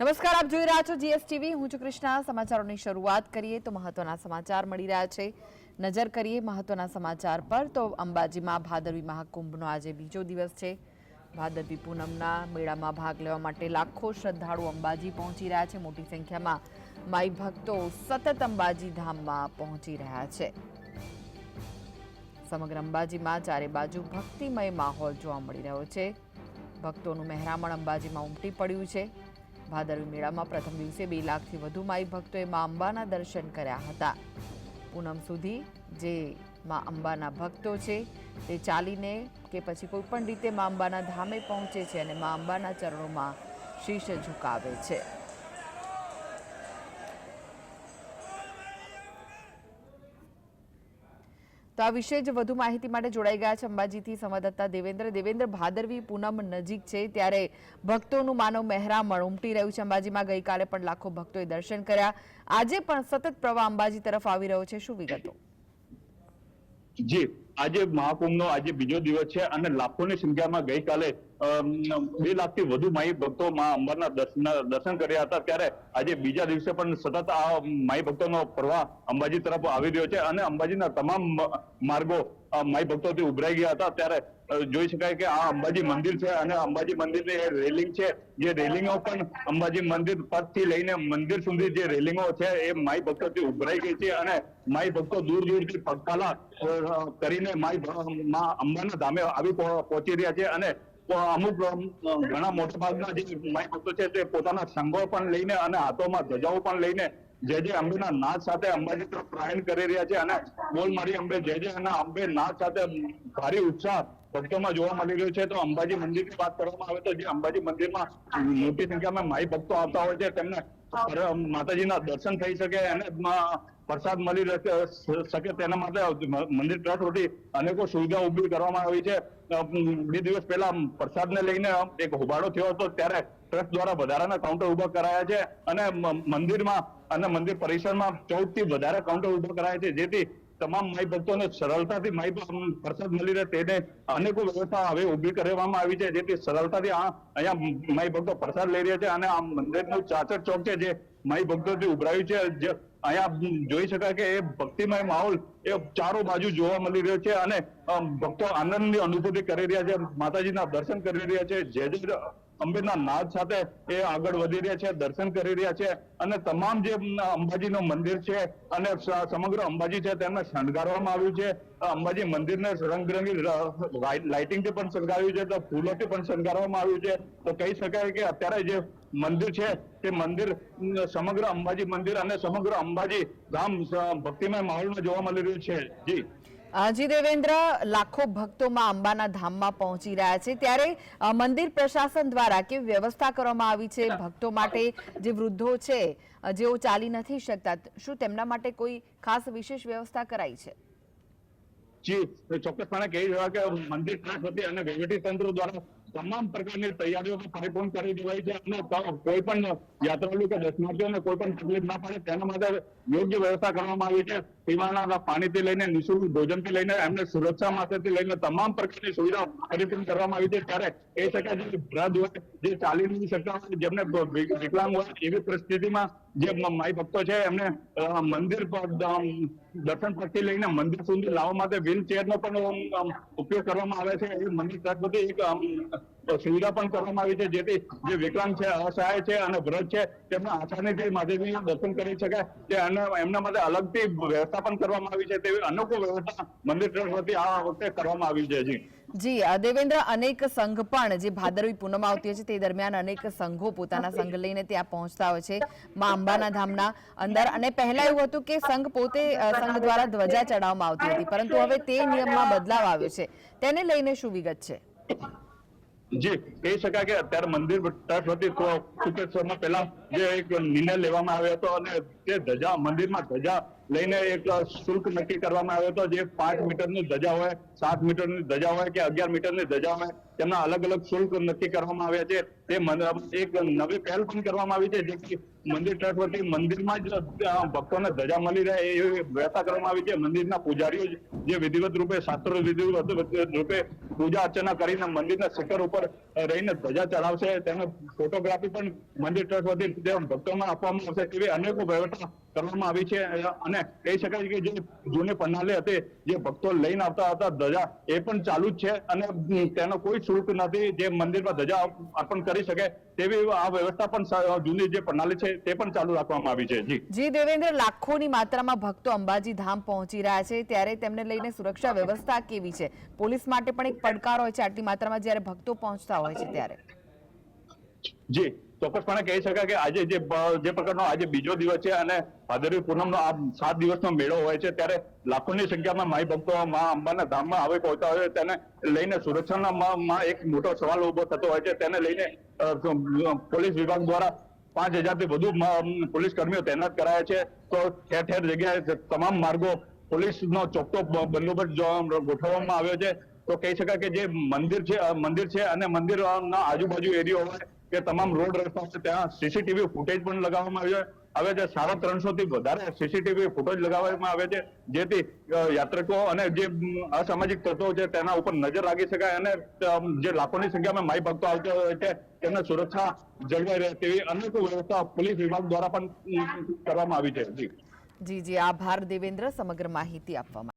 નમસ્કાર, આપ જોઈ રહ્યા છો જીએસટીવી. હું છું કૃષ્ણા. સમાચારોની શરૂઆત કરીએ તો મહત્વના સમાચાર મળી રહ્યા છે. નજર કરીએ મહત્વના સમાચાર પર તો અંબાજીમાં ભાદરવી મહાકુંભનો આજે બીજો દિવસ છે. ભાદરવી પૂનમના મેળામાં ભાગ લેવા માટે લાખો શ્રદ્ધાળુ અંબાજી પહોંચી રહ્યા છે. મોટી સંખ્યામાં માઈ ભક્તો સતત અંબાજી ધામમાં પહોંચી રહ્યા છે. સમગ્ર અંબાજીમાં ચારે બાજુ ભક્તિમય માહોલ જોવા મળી રહ્યો છે. ભક્તોનું મહેરામણ અંબાજીમાં ઉમટી પડ્યું છે. ભાદરવી મેળામાં પ્રથમ દિવસે બે લાખથી વધુ માઈ ભક્તોએ મા અંબાના દર્શન કર્યા હતા. પૂનમ સુધી જે મા અંબાના ભક્તો છે, તે ચાલીને કે પછી કોઈપણ રીતે મા અંબાના ધામે પહોંચે છે અને મા અંબાના ચરણોમાં શીશ ઝુકાવે છે. તો આ વિશે જ વધુ માહિતી માટે જોડાઈ ગયા છે અંબાજીથી સંવાદદાતા દેવેન્દ્ર. દેવેન્દ્ર, ભાદરવી પૂનમ નજીક છે ત્યારે ભક્તોનું માનવ મહેરામણ ઉમટી રહ્યું છે અંબાજીમાં. ગઈકાલે પણ લાખો ભક્તોએ દર્શન કર્યા. આજે પણ સતત પ્રવાહ અંબાજી તરફ આવી રહ્યો છે. શું વિગતો? જી, આજે મહાકુંભનો આજે બીજો દિવસ છે અને લાખોની સંખ્યામાં ગઈકાલે બે લાખથી વધુ માઈ ભક્તો મા અંબરના દર્શન કર્યા હતા. ત્યારે આજે બીજા દિવસે પણ સતત આ માઈ ભક્તોનો પ્રવાહ અંબાજી તરફ આવી રહ્યો છે અને અંબાજીના તમામ માર્ગો માઈ ભક્તોથી ઉભરાઈ ગયા હતા. ત્યારે જોઈ શકાય કે આ અંબાજી મંદિર છે અને અંબાજી મંદિરની ની રેલિંગ છે. જે રેલિંગો પણ અંબાજી મંદિર પરથી લઈને મંદિર સુધી જે રેલિંગો છે એ માઈ ભક્તોથી ઉભરાઈ ગઈ છે અને માઈ ભક્તો દૂર દૂરથી પગપાલા કરીને માઈ મા અંબાના ધામે આવી પહોંચી રહ્યા છે અને અમુક ઘણા મોટા ભાગના જે માઈ ભક્તો છે તે પોતાના સંઘો પણ લઈને અને હાથોમાં ધજાઓ પણ લઈને જે જે અંબેના નાદ સાથે અંબાજી તરફ પ્રયાણ કરી રહ્યા છે અને બોલ મારી અંબે, જે જય અને અંબે નાદ સાથે ભારે ઉત્સાહ ભક્તોમાં જોવા મળી રહ્યો છે. તો અંબાજી મંદિરની વાત કરવામાં આવે તો જે અંબાજી મંદિરમાં મોટી સંખ્યામાં માઈ ભક્તો આવતા હોય છે, તેમને માતાજીના દર્શન થઈ શકે અને પ્રસાદ મળી શકે તેના માટે મંદિર ટ્રસ્ટ વતી અનેકો સુવિધા ઊભી કરવામાં આવી છે. બે દિવસ પહેલા પ્રસાદને લઈને એક હોબાળો થયો હતો, ત્યારે ટ્રસ્ટ દ્વારા વધારાના કાઉન્ટર ઊભા કરાયા છે અને મંદિરમાં અને મંદિર પરિસરમાં ચૌદથી વધારે કાઉન્ટર ઊભા કરાયા છે, જેથી તમામ માઈ ભક્તોને સરળતાથી માઈ પ્રસાદ મળી રહે તેને અનેકો વ્યવસ્થા હવે ઊભી કરવામાં આવી છે, જેથી સરળતાથી આ અહીંયા માઈ ભક્તો પ્રસાદ લઈ રહ્યા છે અને આ મંદિરનું ચાચર ચોક છે જે માઈ ભક્તોથી ઉભરાયું છે. અહીંયા જોઈ શકાય કે એ ભક્તિમય માહોલ એ ચારો બાજુ જોવા મળી રહ્યો છે અને ભક્તો આનંદની અનુભૂતિ કરી રહ્યા છે. માતાજીના દર્શન કરી રહ્યા છે. જય જે અંબેના નાદ સાથે એ આગળ વધી રહ્યા છે, દર્શન કરી રહ્યા છે અને તમામ જે અંબાજીનું મંદિર છે અને સમગ્ર અંબાજી છે તેમને શણગારવામાં આવ્યું છે. અંબાજી મંદિરને રંગબેરંગી લાઇટિંગથી પણ શણગાર્યું છે, તો ફૂલોથી પણ શણગારવામાં આવ્યું છે. તો કહી શકાય કે અત્યારે જે મંદિર છે, તે મંદિર સમગ્ર અંબાજી મંદિર અને સમગ્ર અંબાજી ધામ ભક્તિમય માહોલમાં જોવા મળી રહ્યું છે. જી. જી દેવેન્દ્ર લાખો ભક્તોમાં અંબાના ધામમાં પહોંચી રહ્યા છે. ત્યારે મંદિર પ્રશાસન દ્વારા કેવી વ્યવસ્થા કરવામાં આવી છે? ભક્તો માટે જે વૃદ્ધો છે જેઓ ચાલી નથી શકતા, શું તેમના માટે કોઈ ખાસ વિશેષ વ્યવસ્થા કરાઈ છે? જી, ચોક્કસપણે કહી રહ્યા કે મંદિર ટ્રસ્ટ અને વહીવટી તંત્ર દ્વારા તમામ પ્રકારની તૈયારીઓ પરિપૂર્ણ કરી દેવાઈ છે. અને કોઈ પણ યાત્રાળુ કે દર્શનાર્થીઓને કોઈ પણ તકલીફ ના પડે તેના માટે યોગ્ય વ્યવસ્થા કરવામાં આવી છે. પીવાના પાણીથી લઈને નિઃશુલ્ક ભોજનથી લઈને એમને સુરક્ષા માટેથી લઈને તમામ પ્રકારની સુવિધા પરિપૂર્ણ કરવામાં આવી છે. ત્યારે એ શકાય છે વૃદ્ધ હોય જે ચાલી નહીં શકતા હોય જેમને વિકલાંગ હોય એવી પરિસ્થિતિમાં જે માઈ ભક્તો છે, એમને મંદિર દર્શન પરથી લઈને મંદિર સુધી લાવવા માટે વ્હીલ ચેરનો પણ ઉપયોગ કરવામાં આવે છે. એ મંદિર તરફ બધી એક સુવિધા પણ કરવામાં આવી છે. જેથી જે વિકલાંગ છે, અસહાય છે અને વ્રત છે, તેમના આસાનીથી માતાજીના દર્શન કરી શકે તે અને એમના માટે અલગથી વ્યવસ્થા પણ કરવામાં આવી છે. તેવી અનુકૂળ વ્યવસ્થા મંદિર તરફ આ વખતે કરવામાં આવી છે. જી. જી દેવેન્દ્ર અનેક સંઘ પણ જે ભાદરવી પૂનમ આવતી છે, તે દરમિયાન અનેક સંઘો પોતાના સંઘ લઈને ત્યાં પહોંચતા હોય છે, મા અંબાના ધામના અંદર. અને પહેલા એવું હતું કે સંઘ પોતે સંઘ દ્વારા ધ્વજા ચડાવવામાં આવતી હતી, પરંતુ હવે તે નિયમમાં બદલાવ આવ્યો છે. તેને લઈને શું વિગત છે? જી, કહી શકાય કે અત્યારે મંદિર ટ્રસ્ટ વતી ટૂંક પહેલા જે એક નિર્ણય લેવામાં આવ્યો હતો અને તે ધજા, મંદિરમાં ધજા લઈને એક શુલ્ક નક્કી કરવામાં આવ્યો હતો. જે પાંચ મીટરની ધજા હોય, સાત મીટરની ધજા હોય કે અગિયાર મીટરની ધજા હોય તેમના અલગ અલગ શુલ્ક નક્કી કરવામાં આવ્યા છે. તે એક નવી પહેલ પણ કરવામાં આવી છે જે મંદિર ટ્રસ્ટ વતી મંદિરમાં જ ભક્તોને ધજા મળી રહે એવી વ્યવસ્થા કરવામાં આવી છે. મંદિરના પૂજારીઓ જે વિધિવત રૂપે, શાસ્ત્રો વિધિવત રૂપે પૂજા અર્ચના કરીને મંદિરના શિખર ઉપર રહીને ધજા ચડાવશે તેમને ફોટોગ્રાફી પણ મંદિર ટ્રસ્ટ વતી ભક્તોમાં આપવામાં આવશે તેવી અનેકો વ્યવસ્થા કરવામાં આવી છે. અને કહી શકાય કે જે જૂની પન્નાલે હતી, જે ભક્તો લઈને આવતા હતા, ધજા એ પણ ચાલુ જ છે. અને તેનો કોઈ શુલ્ક નથી જે મંદિરમાં ધજા અર્પણ કરી શકે તેવી આ વ્યવસ્થા પણ જૂની જે પ્રણાલી છે તે પણ ચાલુ રાખવામાં આવી છે. જી. જી દેવેન્દ્ર લાખોની માત્રામાં ભક્તો અંબાજી ધામ પહોંચી રહ્યા છે ત્યારે તેમને લઈને સુરક્ષા વ્યવસ્થા કેવી છે? પોલીસ માટે પણ એક પડકાર હોય છે આટલી માત્રામાં જ્યારે ભક્તો પહોંચતા હોય છે ત્યારે. જી. ચોક્કસપણે કહી શકાય કે આજે જે જે પ્રકારનો આજે બીજો દિવસ છે અને ભાદરવી પૂનમનો આ સાત દિવસનો મેળો હોય છે, ત્યારે લાખોની સંખ્યામાં માઈ ભક્તો મા અંબાના ધામમાં આવી પહોંચતા હોય તેને લઈને સુરક્ષાના એક મોટો સવાલ ઊભો થતો હોય છે, તેને લઈને પોલીસ વિભાગ દ્વારા પાંચ હજારથી વધુ પોલીસ કર્મીઓ તૈનાત કરાયા છે, તો ઠેર ઠેર જગ્યાએ તમામ માર્ગો પોલીસનો ચોખ્ખો બંદોબસ્ત ગોઠવવામાં આવ્યો છે, તો કહી શકાય કે જે મંદિર છે મંદિર છે અને મંદિરના આજુબાજુ એરિયો હોય કે તમામ રોડ રસ્તા છે, ત્યાં સીસીટીવી ફૂટેજ પણ લગાવવામાં આવ્યો છે. સાડા ત્રણસો થી વધારે સીસીટીવી ફૂટેજ લગાવવામાં આવે છે, જેથી યાત્રિકો અને જે અસામાજિક તત્વો છે, તેના ઉપર નજર રાખી શકાય અને જે લાખોની સંખ્યામાં માઈ ભક્તો આવતા હોય છે, તેમને સુરક્ષા જળવાઈ રહે તેવી અનેક વ્યવસ્થા પોલીસ વિભાગ દ્વારા પણ કરવામાં આવી છે. જી. જી જી, આભાર દેવેન્દ્ર, સમગ્ર માહિતી આપવા માટે